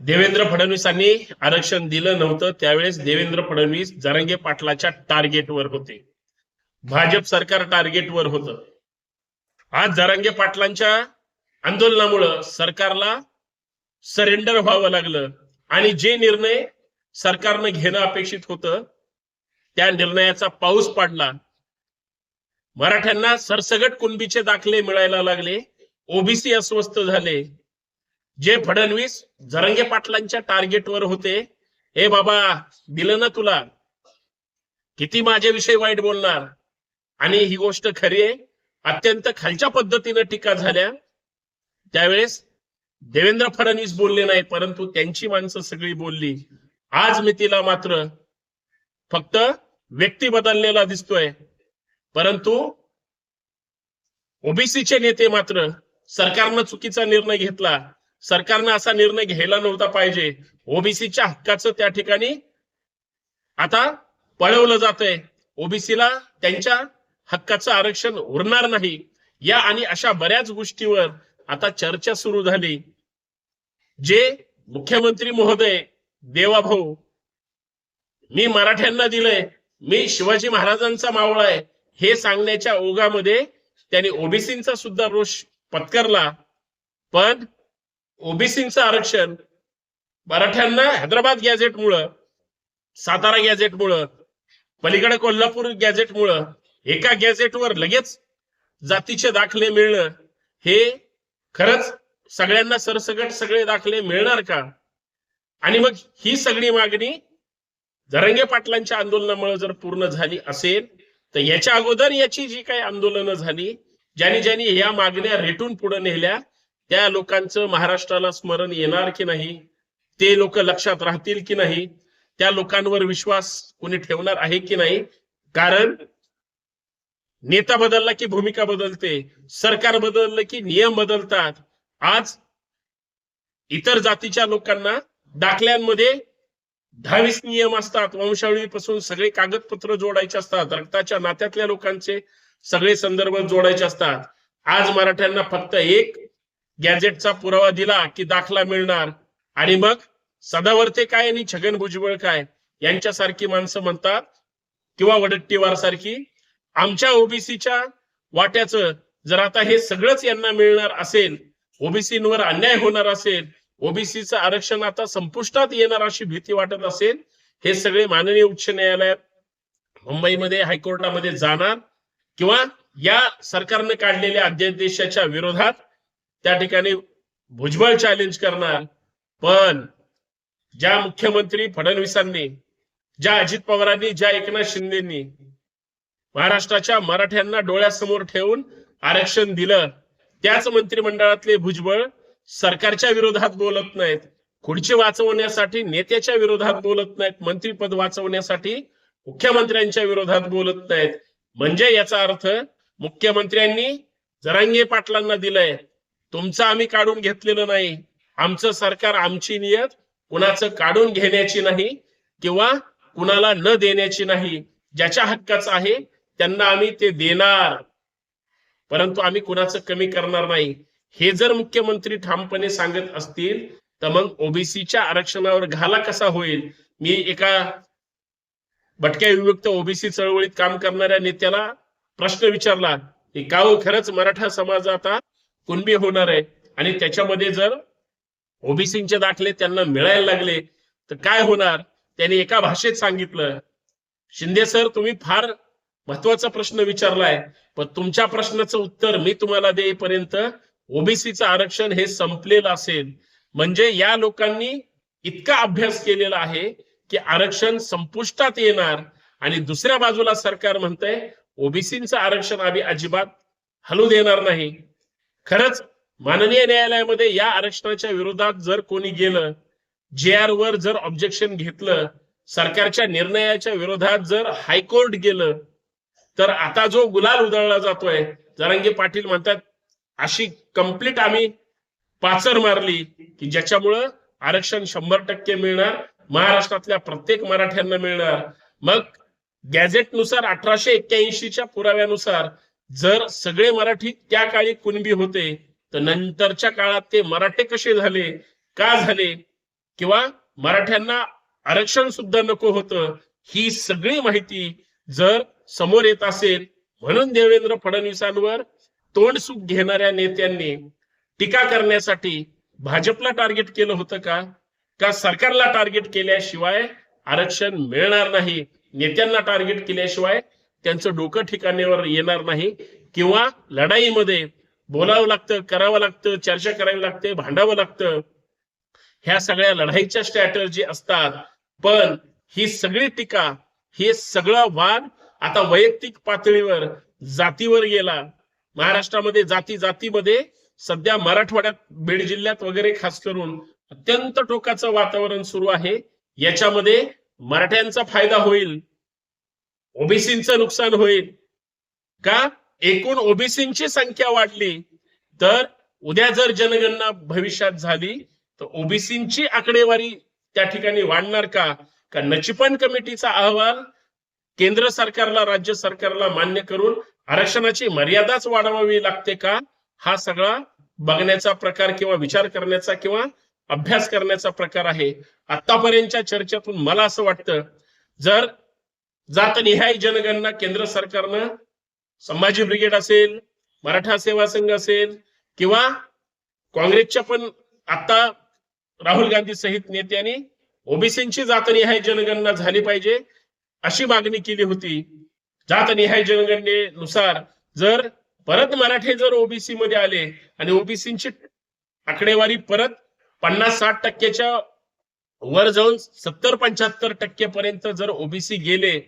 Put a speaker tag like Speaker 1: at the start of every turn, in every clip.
Speaker 1: देवेंद्र फडणवीसांनी आरक्षण दिलं नव्हतं. त्यावेळेस देवेंद्र फडणवीस जरांगे पाटलाच्या टार्गेटवर होते. भाजप सरकार टार्गेटवर होतं. आज जरांगे पाटलांच्या आंदोलनामुळं सरकारला सरेंडर व्हावं लागलं. आणि जे निर्णय सरकारनं घेणं अपेक्षित होतं त्या निर्णयाचा पाऊस पडला. मराठ्यांना सरसगट कुणबीचे दाखले मिळायला लागले. ओबीसी अस्वस्थ झाले. जे फडणवीस जरंगे पाटलांच्या टार्गेटवर होते हे बाबा दिलं ना तुला? किती माझ्याविषयी वाईट बोलणार? आणि ही गोष्ट खरी आहे अत्यंत खालच्या पद्धतीनं टीका झाल्या. त्यावेळेस देवेंद्र फडणवीस बोलले नाही परंतु त्यांची माणसं सगळी बोलली. आज मी तिला मात्र फक्त व्यक्ती बदललेला दिसतोय. परंतु ओबीसीचे नेते मात्र सरकारनं चुकीचा निर्णय घेतला. सरकारनं असा निर्णय घ्यायला नव्हता पाहिजे. ओबीसीच्या हक्काचं त्या ठिकाणी आता पळवलं जातंय. ओबीसीला त्यांच्या हक्काचं आरक्षण उरणार नाही. या आणि अशा बऱ्याच गोष्टीवर आता चर्चा सुरू झाली. जे मुख्यमंत्री महोदय देवाभाऊ मी मराठ्यांना दिलंय मी शिवाजी महाराजांचा मावळा आहे हे सांगण्याच्या ओघामध्ये त्यांनी ओबीसींचा सुद्धा रोष पत्करला. पण ओबीसीचं आरक्षण मराठ्यांना हैदराबाद गॅझेटमुळं सातारा गॅझेटमुळं पलीकडे कोल्हापूर गॅझेटमुळं एका गॅझेटवर लगेच जातीचे दाखले मिळणं हे खरंच सगळ्यांना सरसगट सगळे दाखले मिळणार का? आणि मग ही सगळी मागणी जरंगे पाटलांच्या आंदोलनामुळे जर पूर्ण झाली असेल तर याच्या अगोदर याची जी काही आंदोलनं झाली ज्यांनी ज्यांनी या मागण्या रेटून पुढे नेल्या त्या लोकांचं महाराष्ट्राला स्मरण येणार की नाही? ते लोक लक्षात राहतील की नाही? त्या लोकांवर विश्वास कोणी ठेवणार आहे की नाही? कारण नेता बदलला की भूमिका बदलते सरकार बदललं की नियम बदलतात. आज इतर जातीच्या लोकांना दाखल्यांमध्ये दहावीस नियम असतात. वंशावळीपासून सगळे कागदपत्र जोडायचे असतात. रक्ताच्या नात्यातल्या लोकांचे सगळे संदर्भ जोडायचे असतात. आज मराठ्यांना फक्त एक गॅजेटचा पुरावा दिला की दाखला मिळणार. आणि मग सदावर्ते काय आणि छगन भुजबळ काय यांच्यासारखी माणसं म्हणतात किंवा वडट्टीवार सारखी आमच्या ओबीसीच्या वाट्याचं जर आता हे सगळंच यांना मिळणार असेल ओबीसीवर अन्याय होणार असेल ओबीसीचं आरक्षण आता संपुष्टात येणार अशी भीती वाटत असेल हे सगळे माननीय उच्च न्यायालयात मुंबईमध्ये हायकोर्टामध्ये जाणार किंवा या सरकारने काढलेल्या अध्यादेशाच्या विरोधात त्या ठिकाणी भुजबळ चॅलेंज करणार. पण ज्या मुख्यमंत्री फडणवीसांनी ज्या अजित पवारांनी ज्या एकनाथ शिंदेनी महाराष्ट्राच्या मराठ्यांना डोळ्यासमोर ठेवून आरक्षण दिलं त्याच मंत्रिमंडळातले भुजबळ सरकारच्या विरोधात बोलत नाहीत. खुर्ची वाचवण्यासाठी नेत्याच्या विरोधात बोलत नाहीत. मंत्रीपद वाचवण्यासाठी मुख्यमंत्र्यांच्या विरोधात बोलत नाहीत. म्हणजे याचा अर्थ मुख्यमंत्र्यांनी जरांगे पाटलांना दिलंय. तुमचं आम्ही काढून घेतलेलं नाही. आमचं सरकार आमची नियत कुणाचं काढून घेण्याची नाही किंवा कुणाला न देण्याची नाही. ज्याच्या हक्काचं आहे त्यांना आम्ही ते देणार. परंतु आम्ही कुणाचं कमी करणार नाही. हे जर मुख्यमंत्री ठामपणे सांगत असतील तर मग ओबीसीच्या आरक्षणावर घाला कसा होईल? मी एका भटक्या विभक्त ओबीसी चळवळीत काम करणाऱ्या नेत्याला प्रश्न विचारला की का हो खरंच मराठा समाज आता कुणबी होणार आहे? आणि त्याच्यामध्ये जर ओबीसीचे दाखले त्यांना मिळायला लागले तर काय होणार? त्यांनी एका भाषेत सांगितलं शिंदे सर तुम्ही फार महत्त्वाचा प्रश्न विचारलाय पण तुमच्या प्रश्नाचं उत्तर मी तुम्हाला देईपर्यंत ओबीसीचं आरक्षण हे संपलेलं असेल. म्हणजे या लोकांनी इतका अभ्यास केलेला आहे की आरक्षण संपुष्टात येणार. आणि दुसऱ्या बाजूला सरकार म्हणतंय ओबीसीचं आरक्षण आम्ही अजिबात हलू देणार नाही. खरंच माननीय न्यायालयामध्ये या आरक्षणाच्या विरोधात जर कोणी गेलं जे आर वर जर ऑब्जेक्शन घेतलं सरकारच्या निर्णयाच्या विरोधात जर हायकोर्ट गेलं तर आता जो गुलाल उधळला जातोय जरांगे पाटील म्हणतात अशी कंप्लीट आम्ही पाचर मारली की ज्याच्यामुळं आरक्षण शंभर टक्के मिळणार महाराष्ट्रातल्या प्रत्येक मराठ्यांना मिळणार. मग गॅझेटनुसार अठराशे एक्क्याऐंशीच्या पुराव्यानुसार जर सगळे मराठी त्या काळी कुणबी होते तर नंतरच्या काळात ते मराठे कसे झाले का झाले? किंवा मराठ्यांना आरक्षण सुद्धा नको होतं ही सगळी माहिती जर समोर येत असेल म्हणून देवेंद्र फडणवीसांवर तोंडसुख घेणाऱ्या नेत्यांनी टीका करण्यासाठी भाजपला टार्गेट केलं होतं का? का सरकारला टार्गेट केल्याशिवाय आरक्षण मिळणार नाही? नेत्यांना टार्गेट केल्याशिवाय त्यांचं डोकं ठिकाणीवर येणार नाही. किंवा लढाईमध्ये बोलावं लागतं करावं लागतं चर्चा करावी लागते भांडावं लागतं. ह्या सगळ्या लढाईच्या स्ट्रॅटर्जी असतात. पण ही सगळी टीका हे सगळं वाद आता वैयक्तिक पातळीवर जातीवर गेला. महाराष्ट्रामध्ये जाती जातीमध्ये सध्या मराठवाड्यात बीड जिल्ह्यात वगैरे खास करून अत्यंत टोकाचं वातावरण सुरू आहे. याच्यामध्ये मराठ्यांचा फायदा होईल. ओबीसीचं नुकसान होईल. का? एकूण ओबीसींची संख्या वाढली. तर उद्या जर जनगणना भविष्यात झाली तर ओबीसींची आकडेवारी त्या ठिकाणी वाढणार का? का नचिपण कमिटीचा अहवाल केंद्र सरकारला राज्य सरकारला मान्य करून आरक्षणाची मर्यादाच वाढवावी लागते का? हा सगळा बघण्याचा प्रकार किंवा विचार करण्याचा किंवा अभ्यास करण्याचा प्रकार आहे. आतापर्यंतच्या चर्चेतून मला असं वाटतं जर जातनिहाय जनगणना केंद्र सरकारनं संभाजी ब्रिगेड असेल मराठा सेवा संघ असेल किंवा काँग्रेसच्या पण आता राहुल गांधी सहित नेत्यांनी ओबीसींची जातनिहाय जनगणना झाली पाहिजे अशी मागणी केली होती. जातनिहाय जनगणनेनुसार जर परत मराठे जर ओबीसी मध्ये आले आणि ओबीसींची आकडेवारी परत पन्नास साठ टक्क्याच्या वर जाऊन सत्तर पंच्याहत्तर टक्केपर्यंत जर ओबीसी गेले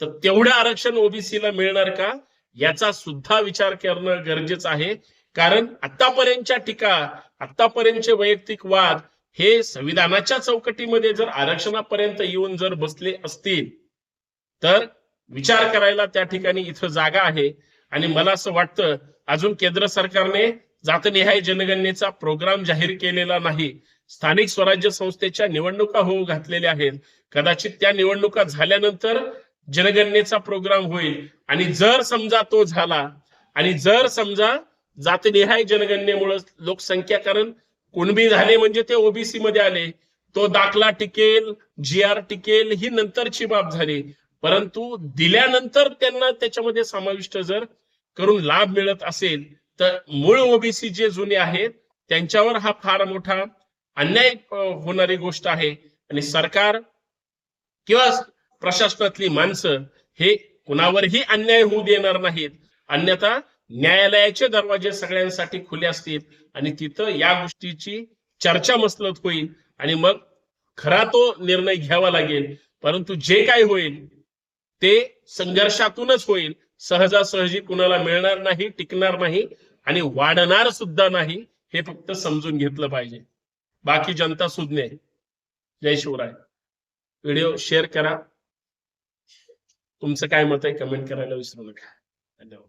Speaker 1: तर तेवढं आरक्षण ओबीसीला मिळणार का? याचा सुद्धा विचार करणं गरजेचं आहे. कारण आतापर्यंतच्या टीका आतापर्यंतचे वैयक्तिक वाद हे संविधानाच्या चौकटीमध्ये जर आरक्षणापर्यंत येऊन जर बसले असतील तर विचार करायला त्या ठिकाणी इथं जागा आहे. आणि मला असं वाटतं अजून केंद्र सरकारने जातनिहाय जनगणनेचा प्रोग्राम जाहीर केलेला नाही. स्थानिक स्वराज्य संस्थेच्या निवडणुका होऊ घातलेल्या आहेत. कदाचित त्या निवडणुका झाल्यानंतर जनगणनेचा प्रोग्राम होईल. आणि जर समजा तो झाला आणि जर समजा जातनिहाय जनगणनेमुळे लोकसंख्या कारण कुणबी झाले म्हणजे ते ओबीसी मध्ये आले. तो दाखला टिकेल जी आर टिकेल ही नंतरची बाब झाली. परंतु दिल्यानंतर त्यांना त्याच्यामध्ये समाविष्ट जर करून लाभ मिळत असेल तर मूळ ओबीसी जे जुने आहेत त्यांच्यावर हा फार मोठा अन्याय होणारी गोष्ट आहे. आणि सरकार किंवा प्रशासनातली माणसं हे कुणावरही अन्याय होऊ देणार नाहीत. अन्यथा न्यायालयाचे दरवाजे सगळ्यांसाठी खुले असतील आणि तिथं या गोष्टीची चर्चा मसलत होईल आणि मग खरा तो निर्णय घ्यावा लागेल. परंतु जे काय होईल ते संघर्षातूनच होईल. सहजासहजी कुणाला मिळणार नाही टिकणार नाही आणि वाढणार सुद्धा नाही हे फक्त समजून घेतलं पाहिजे. बाकी जनता सुज्ञ आहे. जय शिवराय. व्हिडिओ शेअर करा. तुमचं काय मत आहे? कमेंट करायला विसरू नका. धन्यवाद.